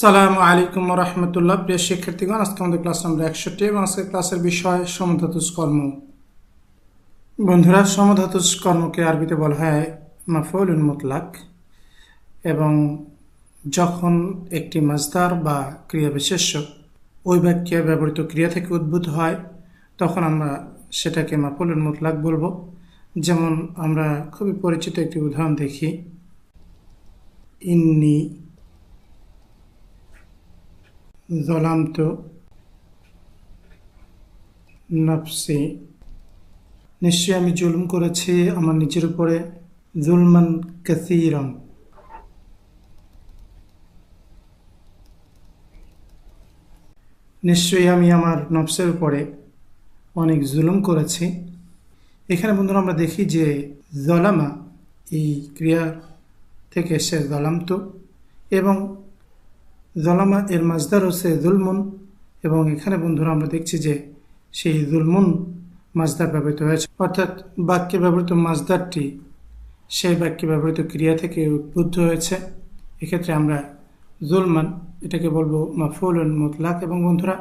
সালামু আলাইকুম রহমতুল্লাহ। প্রিয় শিক্ষার্থীগণ, আজকে আমাদের ক্লাস নম্বর একষট্টি এবং আজকের ক্লাসের বিষয় সমধাতুজ কর্ম বন্ধুরা সমধাতুজ কর্মকে আরবিতে বলা হয় মাফউলুল মুতলাক এবং যখন একটি মাজদার বা ক্রিয়া বিশেষ্য ওই বাক্যে ব্যবহৃত ক্রিয়া থেকে উদ্ভূত হয়, তখন আমরা সেটাকে মাফউলুল মুতলাক বলব। যেমন আমরা খুবই পরিচিত একটি উদাহরণ দেখি। ইন্নি ظلمت নফসি নিশ্চয়ই আমি জুলুম করেছি আমার নিজের উপরে জুলমান কাসিরম নিশ্চয়ই আমি আমার নফসের উপরে অনেক জুলুম করেছি এখানে বন্ধুরা আমরা দেখি যে জলামা এই ক্রিয়া থেকে এসে জলামত এবং জলামা এর মাজদার হচ্ছে জুলমুন এবং এখানে বন্ধুরা আমরা দেখছি যে সেই জুলমুন মাজদার ব্যবহৃত হয়েছে। অর্থাৎ বাক্যে ব্যবহৃত মাজদারটি সেই বাক্যে ব্যবহৃত ক্রিয়া থেকে উদ্বুদ্ধ হয়েছে। এক্ষেত্রে আমরা জুলমান এটাকে বলব মাফুলুন মুতলাক এবং বন্ধুরা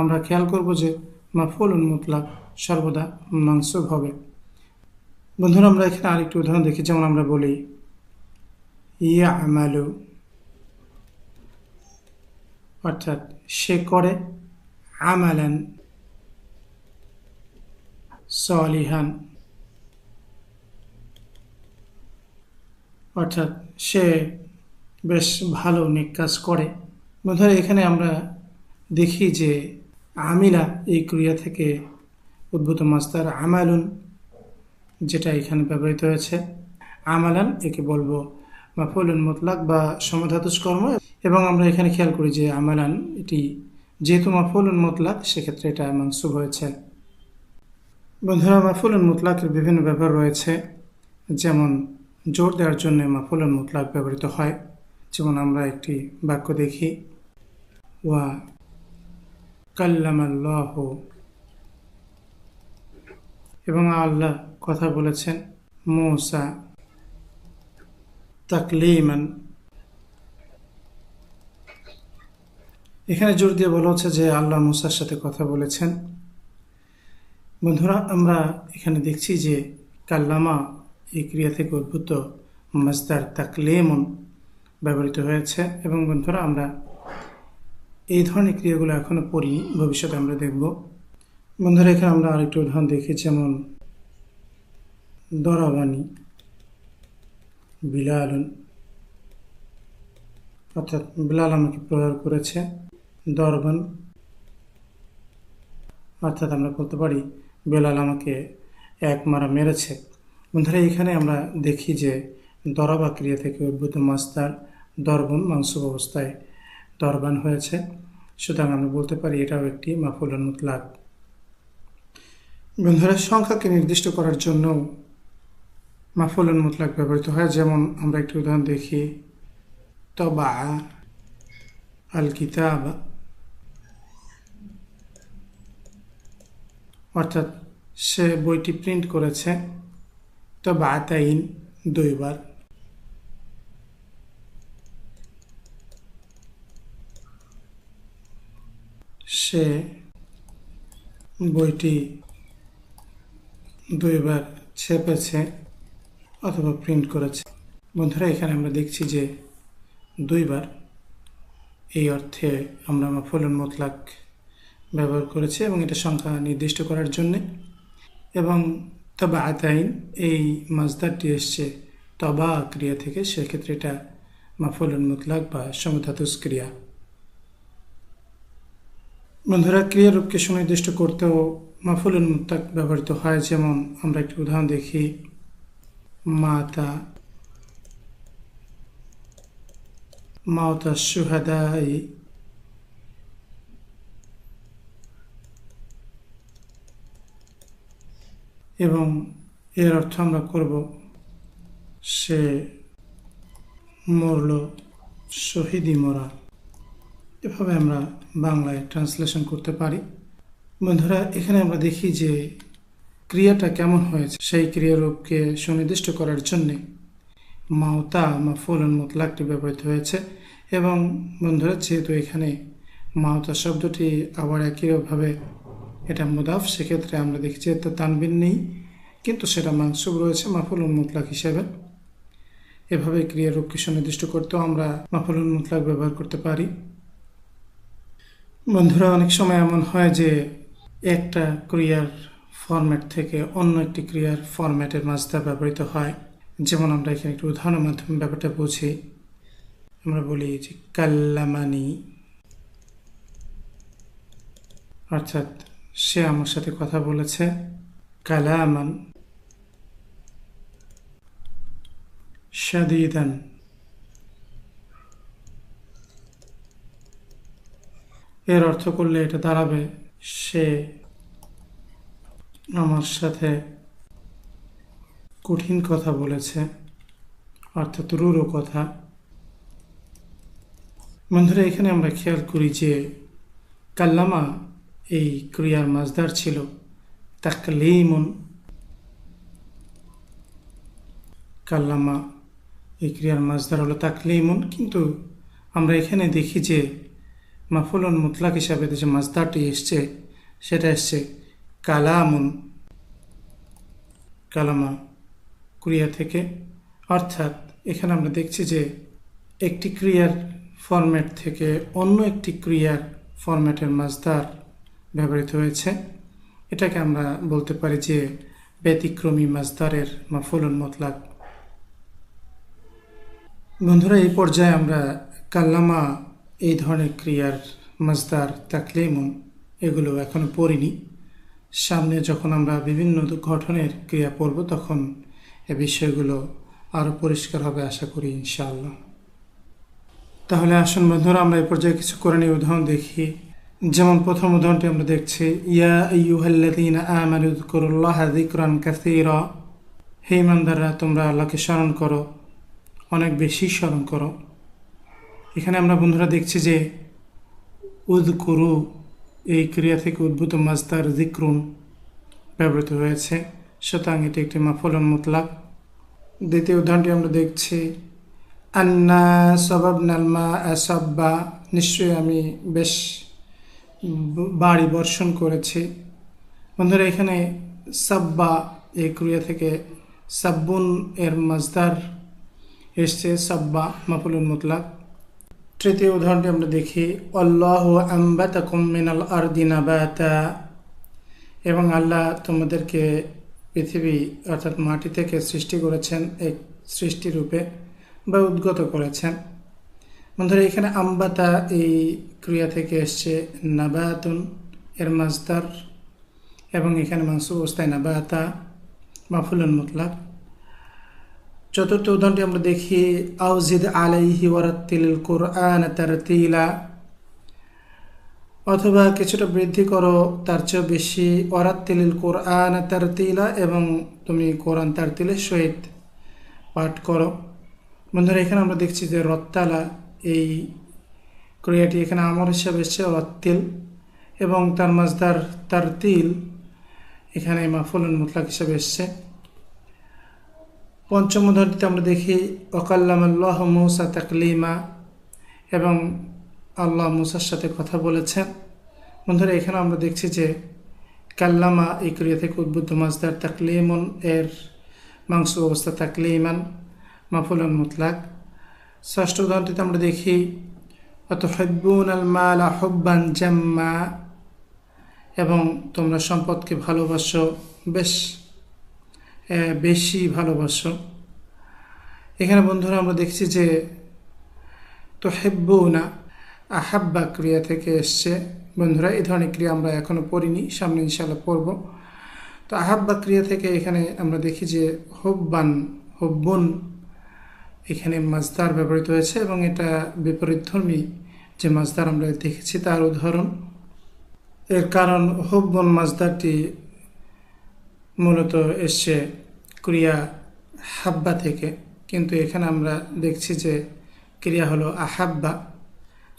আমরা খেয়াল করব যে মাফুলুন মুতলাক সর্বদা মাংসুব হবে। বন্ধুরা আমরা এখানে আরেকটি উদাহরণ দেখি, যেমন আমরা বলি ইয়া আমালু অর্থাৎ সে করে আমালান সলিহান। অর্থাৎ সে বেশ ভালো নেক কাজ করে। বন্ধুরা, এখানে আমরা দেখি যে আমিলা এই ক্রিয়া থেকে উদ্ভূত মাস্তার আমালুন, যেটা এখানে ব্যবহৃত হয়েছে। আমালান একে বলব মাফুলুন মুতলাক বা সমধাতুষ কর্ম এবং আমরা এখানে খেয়াল করি যে আমালান এটি যেহেতু মাফুলুন মুতলাক, সেক্ষেত্রে এটা মাংসুব হয়েছে। বন্ধুরা মাফুলুন মুতলাকের বিভিন্ন ব্যবহার রয়েছে। যেমন জোর দেওয়ার জন্য মাফুলুন মুতলাক ব্যবহৃত হয়। যেমন আমরা একটি বাক্য দেখি, ওয়া কাল্লামাল্লাহ। এবং আল্লাহ কথা বলেছেন, মৌসা তাকলিমান। এখানে জোর দিয়ে বলা হচ্ছে যে আল্লাহ মুসার সাথে কথা বলেছেন। বন্ধুরা, আমরা এখানে দেখছি যে কাল্লামা এই ক্রিয়া থেকে উদ্ভূত মাজদার তাকলেমন ব্যবহৃত হয়েছে এবং বন্ধুরা, আমরা এই ধরনের ক্রিয়াগুলো এখনও পড়ি, ভবিষ্যতে আমরা দেখব। বন্ধুরা, এখানে আমরা আরেকটি উদাহরণ দেখি, যেমন দরাবানি, বিলালুন, অর্থাৎ বিলাল আমাকে প্রহার করেছে। দরবান। অর্থাৎ আমরা বলতে পারি, বেলাল আমাকে এক মারা মেরেছে। বন্ধুরা, এখানে আমরা দেখি যে দরবা ক্রিয়া থেকে উদ্ভূত মাস্তার দরবন মাংস অবস্থায় দরবান হয়েছে। সুতরাং আমরা বলতে পারি, এটাও একটি মাফুলন মুতলাক। বন্ধুরা, সংখ্যাকে নির্দিষ্ট করার জন্য মাফুলন মুতলাক ব্যবহৃত হয়। যেমন আমরা একটি উদাহরণ দেখি, তবা আল কিতাব অর্থাৎ সে বইটি প্রিন্ট করেছে। তবা তাইন দুইবার। সে বইটি দুইবার ছেপেছে অথবা প্রিন্ট করেছে। বন্ধুরা, এখানে আমরা দেখছি যে দুইবার। এই অর্থে আমরা মাফুলুন মোতলাক ব্যবহার করেছে এবং এটা সংখ্যা নির্দিষ্ট করার জন্যে। এবং তবা আতাইন এই মাজদারটি এসছে তবা ক্রিয়া থেকে, সেক্ষেত্রে এটা মাফুলুন মুতলাক বা সমধাতুস ক্রিয়া বন্ধুরা ক্রিয়ারূপকে সুনির্দিষ্ট করতেও মাফুলুন মুতলাক ব্যবহৃত হয়। যেমন আমরা একটি উদাহরণ দেখি, মাতা মাওতা সুহাদাই এবং এর অর্থ আমরা করব, সে মরল শহীদি মরা। এভাবে আমরা বাংলায় ট্রান্সলেশন করতে পারি। বন্ধুরা, এখানে আমরা দেখি যে ক্রিয়াটা কেমন হয়েছে। সেই ক্রিয়ারূপকে সুনির্দিষ্ট করার জন্যে মাওতা মাফুলন মুতলাকটি ব্যবহৃত হয়েছে। এবং বন্ধুরা, যেহেতু এখানে মাওতা শব্দটি আবার একইভাবে এটা মুদাফ, সেক্ষেত্রে আমরা দেখি যে তো তানবিন নেই, কিন্তু সেটা মাংসুব রয়েছে মাফুলুন মুতলাক হিসেবে। এভাবে ক্রিয়ারূপকে সুনির্দিষ্ট করতেও আমরা মাফুলুন মুতলাক ব্যবহার করতে পারি। বন্ধুরা, অনেক সময় এমন হয় যে একটা ক্রিয়ার ফরম্যাট থেকে অন্য একটি ক্রিয়ার ফরম্যাটের মাঝটা ব্যবহৃত হয়। যেমন আমরা এখানে একটু উদাহরণের মাধ্যমে ব্যাপারটা বুঝি। আমরা বলি যে, কাল্লামানি। অর্থাৎ সে আমার সাথে কথা বলেছে। কালামান। শাদিদান। এর অর্থ করলে এটা দাঁড়াবে সে আমার সাথে কঠিন কথা বলেছে। অর্থাৎ রুরো কথা। বন্ধুরা, এখানে আমরা খেয়াল করি যে কাল্লামা এই ক্রিয়ার মাজদার ছিল তাকলিমুন কাল্লামা। এই ক্রিয়ার মাজদার হলো তাকলিমুন। কিন্তু আমরা এখানে দেখি যে মাফুলন মুতলাক হিসাবে যে মাজদারটি এসছে, সেটা এসছে কালামুন। কালামা ক্রিয়া থেকে। অর্থাৎ এখানে আমরা দেখছি যে একটি ক্রিয়ার ফরম্যাট থেকে অন্য একটি ক্রিয়ার ফরম্যাটের মাজদার ব্যবহৃত হয়েছে। এটাকে আমরা বলতে পারি যে ব্যতিক্রমী মাজদারের মাফুলুন মতলাক বন্ধুরা, এই পর্যায়ে আমরা কাল্লামা এই ধরনের ক্রিয়ার মাজদার তাকলিমুন এগুলো এখনও পড়িনি। সামনে যখন আমরা বিভিন্ন গঠনের ক্রিয়া পড়ব, তখন এ বিষয়গুলো আরও পরিষ্কার হবে আশা করি, ইনশাআল্লাহ। তাহলে আসুন বন্ধুরা, আমরা এই পর্যায়ে কিছু করে নিয়ে উদাহরণ দেখি। যেমন প্রথম উদাহরণটি আমরা দেখছি, ইয়া ইউহাল্লাদিন আমানুদকুরুল্লাহ যিকরান কাসীরা হে ইমানদাররা, তোমরা আল্লাহকে স্মরণ করো, অনেক বেশি স্মরণ করো। এখানে আমরা বন্ধুরা দেখছি যে উদকুরু এই ক্রিয়া থেকে উদ্ভূত মাজদার জিক্রুন ব্যবহৃত হয়েছে। সুতরাং এটি একটি মাফলন মুতলাক। দ্বিতীয় উদাহরণটি আমরা দেখছি, আন্না সবাব নালমা সাব্বা নিশ্চয়ই আমি বেশ বাড়ি বর্ষণ করেছি। বন্ধুরা, এখানে সাব্বা এই ক্রিয়া থেকে সাব্বুন এর মাজদার এসছে, সাব্বা মাফুলুন মুতলাক। তৃতীয় উদাহরণটি আমরা দেখি, আল্লাহ আম্বাতাকুম মিনাল আরদিনা বাতা এবং আল্লাহ তোমাদেরকে পৃথিবী, অর্থাৎ মাটি থেকে সৃষ্টি করেছেন, এক সৃষ্টিরূপে বা উদ্গত করেছেন। বন্ধুরা, এখানে আম্বাতা এই ক্রিয়া থেকে এসছে নাবাতুন, এর মাজদার, এবং এখানে মাংস অবস্থায় নাবাতা, মাফুলুন মুতলাক। চতুর্থ উদাহরণটি আমরা দেখি, আউজিদ আলাইহি ওয়ারাত্তিল কোরআন তারতিলা। অথবা কিছুটা বৃদ্ধি করো, তার চেয়েও বেশি ওয়ারাত্তিল কোরআন তারতিলা এবং তুমি কোরআন তারতিলের সহিত পাঠ করো। বন্ধুরা, এখানে আমরা দেখছি যে রত্তালা এই ক্রিয়াটি এখানে আমর হিসাবে এসছে রত্তিল এবং তার মাজদার, তার তিল এখানে মাফুলুন মুতলাক হিসাবে এসছে। পঞ্চম উদাহরণটিতে আমরা দেখি ওকাল্লাম আল্লাহ মৌসা তাকলিমা, এবং আল্লাহ মুসার সাথে কথা বলেছেন। বন্ধুরা এখানে আমরা দেখছি যে কাল্লামা এই ক্রিয়া থেকে উদ্বুদ্ধ, মাজদার তাকলিমন, এর মাংস অবস্থা তাকলিমান, মাফুলন মুতলাক। ষষ্ঠ উদাহরণটিতে আমরা দেখি হব্বুন মালা হব্বান জাম্মা এবং তোমরা সম্পদকে ভালোবাসো, বেশ বেশি ভালোবাসো। এখানে বন্ধুরা আমরা দেখছি যে তো হেব্বু না আহাব্বা ক্রিয়া থেকে এসছে। বন্ধুরা এই ধরনের ক্রিয়া আমরা এখনও পড়িনি, সামনে ইনশাল্লাহ পড়ব। তো আহাব্বা ক্রিয়া থেকে এখানে আমরা দেখি যে হব্বান, হব্বন এখানে মাজদার ব্যবহৃত হয়েছে এবং এটা বিপরীতধর্মী যে মাজদার আমরা দেখেছি তার উদাহরণ। এর কারণ হব্বন মাজদারটি মূলত এসছে ক্রিয়া হাব্বা থেকে। কিন্তু এখানে আমরা দেখছি যে ক্রিয়া হলো আহাব্বা,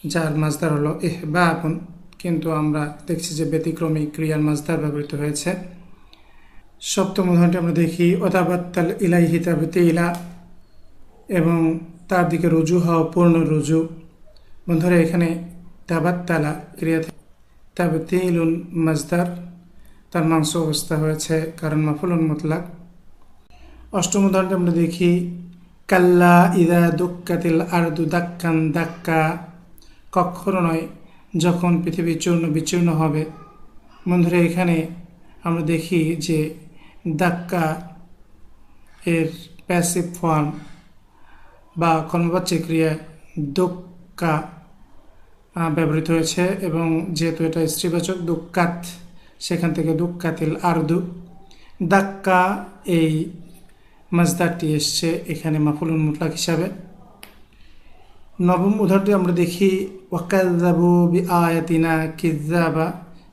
যার মাজদার হলো এহবা আপন কিন্তু আমরা দেখছি যে ব্যতিক্রমী ক্রিয়ার মাজদার ব্যবহৃত হয়েছে। সপ্তম উদাহরণটি আমরা দেখি, ওতাবাত্তাল ইলাই হিতাবতে ইলা এবং তার দিকে রুজু হওয়া পূর্ণ রুজু। বন্ধুরা, এখানে তাবাত্তালা ক্রিয়া তাবতিলুন মাজদার, তার মাংস অবস্থা হয়েছে কারণ মাফুলুন মুতলাক। অষ্টম উদাহরণটি আমরা দেখি, কাল্লা ইদা দুক্কাতিল আরদু দাক্কান দাক্কা, কখনো নয় যখন পৃথিবী চূর্ণ বিচূর্ণ হবে। বন্ধুরা, এখানে আমরা দেখি যে দাক্কা এর প্যাসিভ ফর্ম বা কর্মবাচ্যিক ক্রিয়া দোক্কা ব্যবহৃত হয়েছে এবং যেহেতু এটা স্ত্রীবাচক দুক্কাত, সেখান থেকে দুক্কাতিল আরদু। দাক্কা এই মাজদারটি এসছে এখানে মাফুলুন মুতলাক হিসাবে। নবম উদাহরণটি আমরা দেখি ওয়াকাজাবু বি আয়াতিনা কিজাবা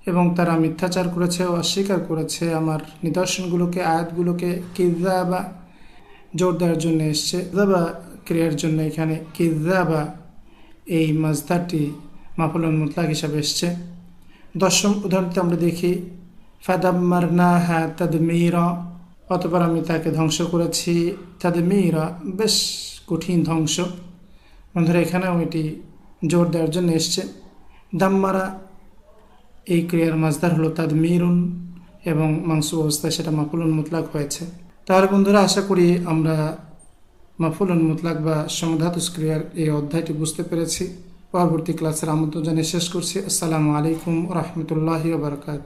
এবং তারা মিথ্যাচার করেছে ও অস্বীকার করেছে আমার নিদর্শনগুলোকে, আয়াতগুলোকে। কিজাবা জোর দেওয়ার জন্য এসছে কিজাবা ক্রিয়ার জন্য এখানে কিজাবা এই মাজদারটি মাফুলুন মুতলাক হিসাবে এসছে। দশম উদাহরণটি আমরা দেখি ফাদাম্মারনা হা তাদমিরা, অতপর আমি তাকে ধ্বংস করেছি। তাদমিরা বেশ কঠিন ধ্বংস। বন্ধুরা, এখানেও এটি জোর দেওয়ার জন্য এসছে। দাম্মারা এই ক্রিয়ার মাজদার হলো তাদমিরুন এবং মাংস অবস্থায় সেটা মাফুলুন মুতলাক হয়েছে। তাহলে বন্ধুরা, আশা করি আমরা মাফুলুন মুতলাক বা সমধাতুস ক্রিয়ার এই অধ্যায়টি বুঝতে পেরেছি। পরবর্তী ক্লাসের আমন্ত্রণ জানিয়ে শেষ করছি। আসসালামু আলাইকুম রহমতুল্লাহি বারকাত